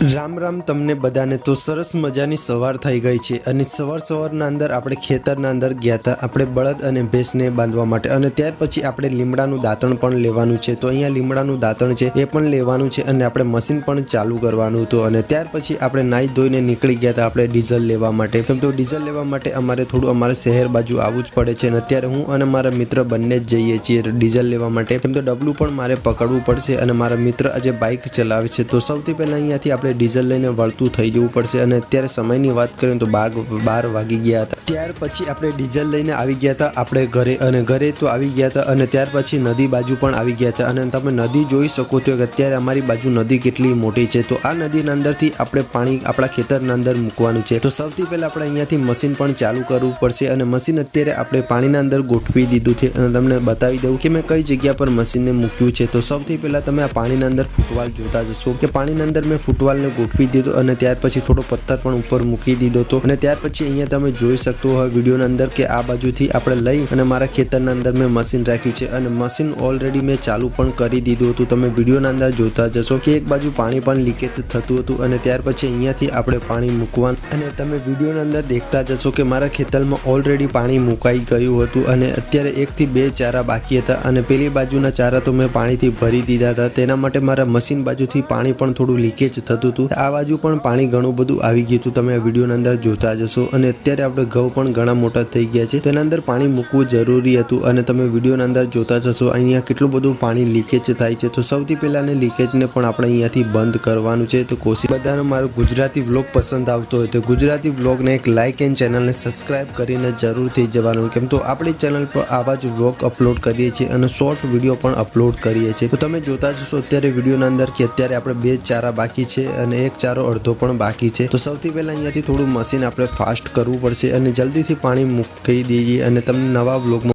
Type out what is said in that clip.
રામ રામ, તમને બધાને તો સરસ મજાની સવાર થઈ ગઈ છે અને સવાર સવારના અંદર આપણે ખેતરના અંદર ગયા હતા. આપણે બળદ અને ભેંસને બાંધવા માટે અને ત્યાર પછી આપણે લીમડાનું દાંતણ પણ લેવાનું છે. તો અહીંયા લીમડાનું દાંતણ છે એ પણ લેવાનું છે અને આપણે મશીન પણ ચાલુ કરવાનું હતું અને ત્યાર પછી આપણે નાહી ધોઈને નીકળી ગયા હતા આપણે ડીઝલ લેવા માટે. કેમ તો ડીઝલ લેવા માટે અમારે થોડું અમારે શહેર બાજુ આવવું જ પડે છે અને અત્યારે હું અને મારા મિત્ર બંને જ જઈએ છીએ ડીઝલ લેવા માટે. કેમ તો ડબલું પણ મારે પકડવું પડશે અને મારા મિત્ર આજે બાઇક ચલાવે છે. તો સૌથી પહેલાં અહીંયાથી આપણે ડીઝલ લઈને વળતું થઈ જવું પડશે. અને અત્યારે સમયની વાત કરીએ તો બાગ બાર વાગી ગયા હતા. ત્યાર પછી આપણે ડીઝલ લઈને આવી ગયા હતા આપણે ઘરે અને ઘરે તો આવી ગયા હતા અને ત્યાર પછી નદી બાજુ પણ આવી ગયા હતા અને તમે નદી જોઈ શકો છો કે અત્યારે અમારી બાજુ નદી કેટલી મોટી છે. તો આ નદીના અંદરથી આપણે પાણી આપણા ખેતરના અંદર મૂકવાનું છે. તો સૌથી પહેલાં આપણે અહીંયાથી મશીન પણ ચાલુ કરવું પડશે અને મશીન અત્યારે આપણે પાણીના અંદર ગોઠવી દીધું છે. અને તમને બતાવી દઉં કે મેં કઈ જગ્યા પર મશીનને મૂક્યું છે. તો સૌથી પહેલાં તમે આ પાણીના અંદર ફૂટવાલ જોતા જશો કે પાણીના અંદર મેં ફૂટવાલને ગોઠવી દીધો અને ત્યાર પછી થોડો પથ્થર પણ ઉપર મૂકી દીધો હતો. અને ત્યાર પછી અહીંયા તમે જોઈ શકતો હોય વિડીયોની અંદર કે આ બાજુથી આપણે લઈ અને મારા ખેતરના અંદર મેં મશીન રાખ્યું છે. અને મશીન ઓલરેડી મેં ચાલુ પણ કરી દીધું હતું. તમે વિડીયોના અંદર જોતા જશો કે એક બાજુ પાણી પણ લીકેજ થતું હતું અને ત્યાર પછી અહીંયાથી આપણે પાણી મૂકવાનું. અને તમે વિડીયોના અંદર દેખતા જશો કે મારા ખેતરમાં ઓલરેડી પાણી મુકાઈ ગયું હતું અને અત્યારે એકથી બે ચારા બાકી હતા અને પેલી બાજુના ચારા તો મેં પાણીથી ભરી દીધા હતા. તેના માટે મારા મશીન બાજુથી પાણી પણ થોડું લીકેજ થતું હતું. આ બાજુ પણ પાણી ઘણું બધું આવી ગયું હતું. તમે વિડીયોના અંદર જોતા જશો અને અત્યારે આપણે ઘઉં પણ ઘણા મોટા થઈ ગયા છે. તેના અંદર પાણી મૂકવું જરૂરી હતું અને તમે વિડીયોના અંદર જોતા જશો અહીંયા કેટલું બધું પાણી લીકેજ થાય છે. તો સૌથી પહેલાં અને લીકેજને પણ આપણે અહીંયાથી બંધ કરવાનું છે. તો કોશિશ બધાને મારો ગુજરાતી વ્લોગ પસંદ આવતો હોય તો ગુજરાતી વ્લોગને એક લાઇક એન્ડ ચેનલને સબસ્ક્રાઇબ કરીને જરૂરથી જવાનું. કેમ તો આપણી ચેનલ પર આવા જ વ્લોગ અપલોડ કરીએ છીએ અને શોર્ટ વીડિયો પણ અપલોડ કરીએ છીએ. તો તમે જોતા જશો અત્યારે વિડીયોના અંદર કે અત્યારે આપણે બે ચારા બાકી છે અને એક ચારો અડધો પણ બાકી છે. તો સૌથી પહેલાં અહીંયાથી થોડું મશીન આપણે ફાસ્ટ કરવું પડશે અને જલ્દીથી પાણી મૂકી દઈએ અને તમને નવા વ્લોગમાં